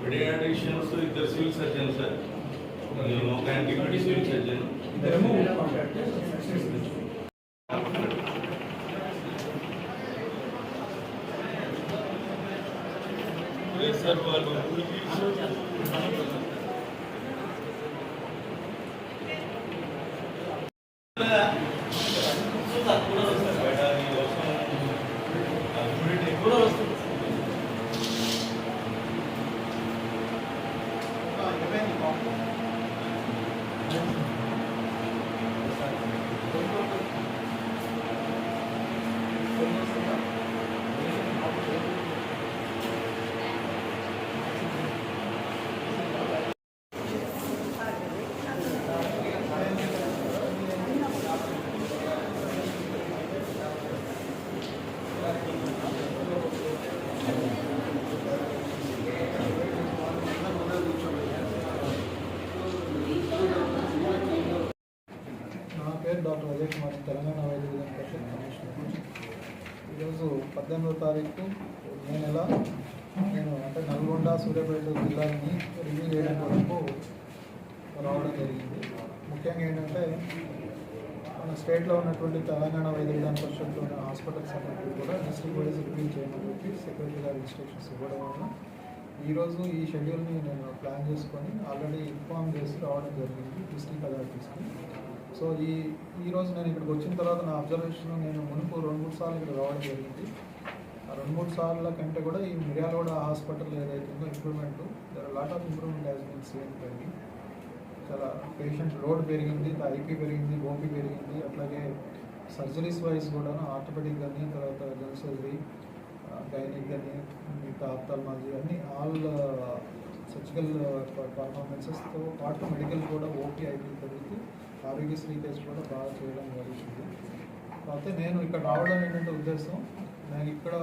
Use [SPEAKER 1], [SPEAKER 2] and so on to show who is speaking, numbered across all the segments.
[SPEAKER 1] Paediatricians ఇద్దరు civil surgeon sir నేను ఒక యాంటీబయాటిక్ సివిల్ సర్జన్ లేదు సార్ వాళ్ళు బయట ఈ వర్షం
[SPEAKER 2] డాక్టర్ అజయ్ కుమార్ తెలంగాణ వైద్య విధాన పరిషత్ కమిషనర్ ఈరోజు పద్దెనిమిదో తారీఖు మే నెల. నేను అంటే నల్గొండ సూర్యాపేట జిల్లాని రివ్యూ చేయడం వరకు రావడం జరిగింది. ముఖ్యంగా ఏంటంటే మన స్టేట్లో ఉన్నటువంటి తెలంగాణ వైద్య విధాన పరిషత్లో ఉన్న హాస్పిటల్స్ అన్నింటినీ కూడా డిస్ట్రిక్ట్ వైజ్ రివ్యూ చేయమని చెప్పి సెక్రటరీ ఇన్స్ట్రక్షన్స్ ఇవ్వడం వల్ల ఈరోజు ఈ షెడ్యూల్ని నేను ప్లాన్ చేసుకొని ఆల్రెడీ ఇన్ఫార్మ్ చేసి రావడం జరిగింది డిస్ట్రిక్ట్ అథారిటీస్కి. సో ఈ ఈరోజు నేను ఇక్కడికి వచ్చిన తర్వాత నా అబ్జర్వేషన్ నేను మునుపు రెండు మూడు సార్లు ఇక్కడ రావడం జరిగింది. ఆ రెండు మూడు సార్ల కంటే కూడా ఈ మిర్యాలగూడ హాస్పిటల్ ఏదైతే ఉందో improvement there lot of improvement has been seen పెరిగి చాలా పేషెంట్ లోడ్ పెరిగింది ఐపీ పెరిగింది ఓపీ పెరిగింది అట్లాగే సర్జరీస్ వైజ్ కూడా ఆర్థోపెడిక్ కానీ తర్వాత జనరల్ సర్జరీ గైనిక్ కానీ మిగతా ఆప్థాల్మాలజీ అన్ని ఆల్ సర్జికల్ పర్ఫార్మెన్సెస్తో పాటు మెడికల్ కూడా ఓపీ ఐపీ పెరుగుతూ ఆరోగ్యశ్రీ టెస్ట్ కూడా బాగా చేయడం జరుగుతుంది. కాకపోతే నేను ఇక్కడ రావడం ఏంటంటే ఉద్దేశం నేను ఇక్కడ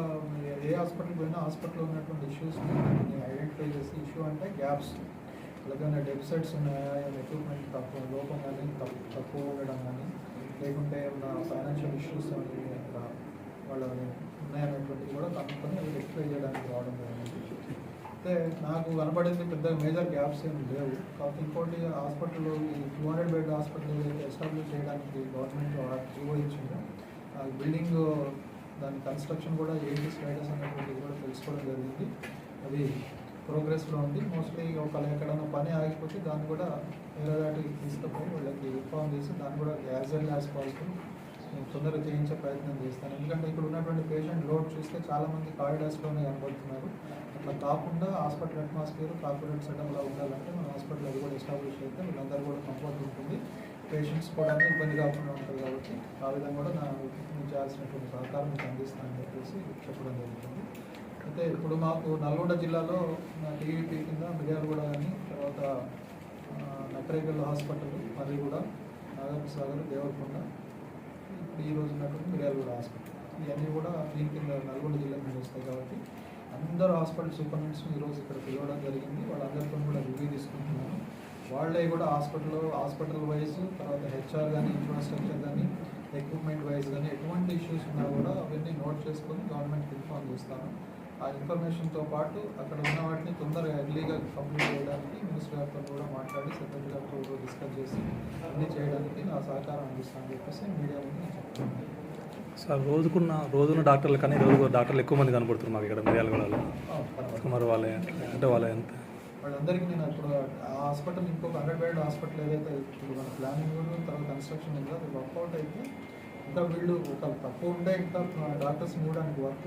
[SPEAKER 2] ఏ హాస్పిటల్కి పోయినా హాస్పిటల్లో ఉన్నటువంటి ఇష్యూస్ ఐడెంటిఫై చేసి ఇష్యూ అంటే గ్యాప్స్ అలాగే డెఫిసైట్స్ ఉన్నాయా ఎక్విప్మెంట్ తక్కువ లోపం కానీ తక్కువ ఉండడం కానీ లేకుంటే ఏమైనా ఫైనాన్షియల్ ఇష్యూస్ అనేవి అక్కడ వాళ్ళ ఉన్నాయనేటువంటివి కూడా కనుక్కొని రెక్టిఫై చేయడానికి రావడం జరిగింది అయితే నాకు కనబడింది పెద్ద మేజర్ గ్యాప్స్ ఏమి లేవు. కాకపోతే ఇంకోటి హాస్పిటల్లో ఈ టూ హండ్రెడ్ బెడ్ హాస్పిటల్ ఏదైతే ఎస్టాబ్లిష్ చేయడానికి గవర్నమెంట్ జీవో ఇచ్చిందో ఆ బిల్డింగ్ దాని కన్స్ట్రక్షన్ కూడా ఏంటి స్టేటస్ అనేటువంటిది కూడా తెలుసుకోవడం జరిగింది. అది ప్రోగ్రెస్లో ఉంది. మోస్ట్లీ ఒకవేళ ఎక్కడైనా పని ఆగిపోతే దాన్ని కూడా వేరే దాటికి తీసుకుపోయి వాళ్ళకి ఇన్ఫార్మ్ చేసి దాన్ని కూడా యాజ్ వెల్ యాజ్ పాసిబుల్ తొందరగా చేయించే ప్రయత్నం చేస్తాను. ఎందుకంటే ఇక్కడ ఉన్నటువంటి పేషెంట్ లోడ్ చూస్తే చాలామంది కారిడార్స్లోనే కనబడుతున్నారు అట్లా కాకుండా హాస్పిటల్ అట్మాస్ఫియర్ కార్పొరేట్ సెటప్లో ఉండాలంటే మన హాస్పిటల్ అది కూడా ఎస్టాబ్లిష్ అయితే వీళ్ళందరూ కూడా కంఫర్ట్ ఉంటుంది. పేషెంట్స్ కూడా ఇబ్బంది కాకుండా ఉంటుంది కాబట్టి ఆ విధంగా కూడా నా చేయాల్సినటువంటి సహకారం మీకు అందిస్తానని చెప్పేసి చెప్పడం జరుగుతుంది. అయితే ఇప్పుడు మాకు నల్గొండ జిల్లాలో టీవీపీ కింద మిర్యాలగూడ కానీ తర్వాత నకరేగల్ హాస్పిటల్ మరియు కూడా నాగర్ సాగర్ దేవరకొండ ఇప్పుడు ఈ రోజు ఉన్నటువంటి మిర్యాలగూడ హాస్పిటల్. ఇవన్నీ కూడా దీని కింద నల్గొండ జిల్లా కింద వస్తాయి కాబట్టి అందరు హాస్పిటల్ సూపరింటెండెంట్స్ని ఈరోజు ఇక్కడ పిలవడం జరిగింది. వాళ్ళందరితో కూడా రివ్యూ తీసుకుంటున్నాను వాళ్ళే కూడా హాస్పిటల్లో హాస్పిటల్ వైజ్ తర్వాత హెచ్ఆర్ కానీ ఇన్ఫ్రాస్ట్రక్చర్ కానీ ఎక్విప్మెంట్ వైజ్ కానీ ఎటువంటి ఇష్యూస్ ఉన్నా కూడా అవన్నీ నోట్ చేసుకొని గవర్నమెంట్కి ఇన్ఫార్మ్ చేస్తాను ఆ ఇన్ఫర్మేషన్తో పాటు అక్కడ ఉన్న వాటిని తొందరగా ఎర్లీగా కంప్లీట్ చేయడానికి మినిస్టర్ గారితో కూడా మాట్లాడి సెక్రటరీ గారితో కూడా డిస్కస్ చేసి అన్నీ చేయడానికి నా సహకారం అందిస్తానని చెప్పేసి మీడియా ముందు నేను చెప్తున్నాను.
[SPEAKER 3] సార్ రోజుకున్న రోజున్న డాక్టర్లు కానీ రోజు డాక్టర్లు ఎక్కువ మంది కనబడుతున్నారు మాకు ఇక్కడ మిర్యాలగూడలో. మరి వాళ్ళ అంటే వాళ్ళ ఎంత?
[SPEAKER 2] వాళ్ళందరికీ నేను ఇప్పుడు ఆ హాస్పిటల్ ఇంకొక హండ్రెడ్ బెడ్ హాస్పిటల్ ఏదైతే ఇప్పుడు మన ప్లానింగ్ తర్వాత కన్స్ట్రక్షన్ ఉందో అది వర్కౌట్ అయితే ఇంకా వీళ్ళు ఒక తక్కువ ఉండే ఇంకా డాక్టర్స్ మూడానికి వర్క్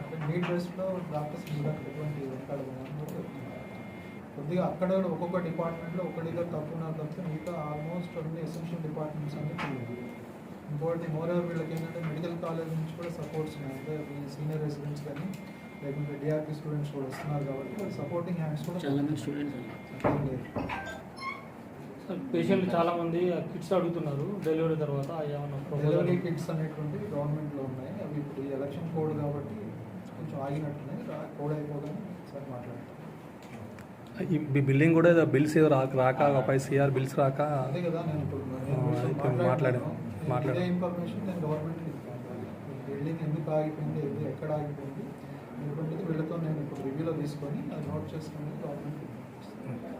[SPEAKER 2] అంటే నీడ్ బేస్డ్లో డాక్టర్స్ మూడానికి ఎటువంటి వెనకాడదు కొద్దిగా అక్కడ కూడా ఒక్కొక్క డిపార్ట్మెంట్లో ఒకటిగా తక్కువ ఉన్నారు తప్పితే మిగతా ఆల్మోస్ట్ అన్ని ఎసెన్షియల్ డిపార్ట్మెంట్స్ అన్ని ఉన్నాయి. ఇంకోటి మోర్ ఓవర్ వీళ్ళకి ఏంటంటే మెడికల్ కాలేజ్ నుంచి కూడా సపోర్ట్స్ ఉన్నాయి. అంటే సీనియర్ రెసిడెంట్స్ కానీ లేకుంటే డిఆర్పి స్టూడెంట్స్ కూడా వస్తున్నారు కాబట్టి సపోర్టింగ్ హ్యాండ్స్ కూడా
[SPEAKER 4] స్టూడెంట్స్
[SPEAKER 5] పేషెంట్లు చాలా మంది కిట్స్ అడుగుతున్నారు డెలివరీ తర్వాత
[SPEAKER 2] డెలివరీ కిట్స్ అనేటువంటివి గవర్నమెంట్లో ఉన్నాయి. అవి ఇప్పుడు ఎలక్షన్ కోడ్ కాబట్టి కొంచెం ఆగినట్టున్నాయి. కోడ్ అయిపోగానే సార్ మాట్లాడతాం.
[SPEAKER 3] ఈ బి- బిల్డింగ్ కూడా ఏదో బిల్స్ ఏదో రాక రాక ఫైవ్ సిఆర్ బిల్స్ రాక.
[SPEAKER 2] అదే కదా నేను ఇప్పుడు
[SPEAKER 3] మాట్లాడాను.
[SPEAKER 2] ఇదే ఇన్ఫర్మేషన్ నేను గవర్నమెంట్కి ఇస్తాను. బిల్డింగ్ ఎందుకు ఆగిపోయింది ఎందుకు ఎక్కడ ఆగిపోయింది ఎందుకంటే వీళ్ళతో నేను ఇప్పుడు రివ్యూలో తీసుకొని అది నోట్ చేసుకొని గవర్నమెంట్కి ఇస్తాను.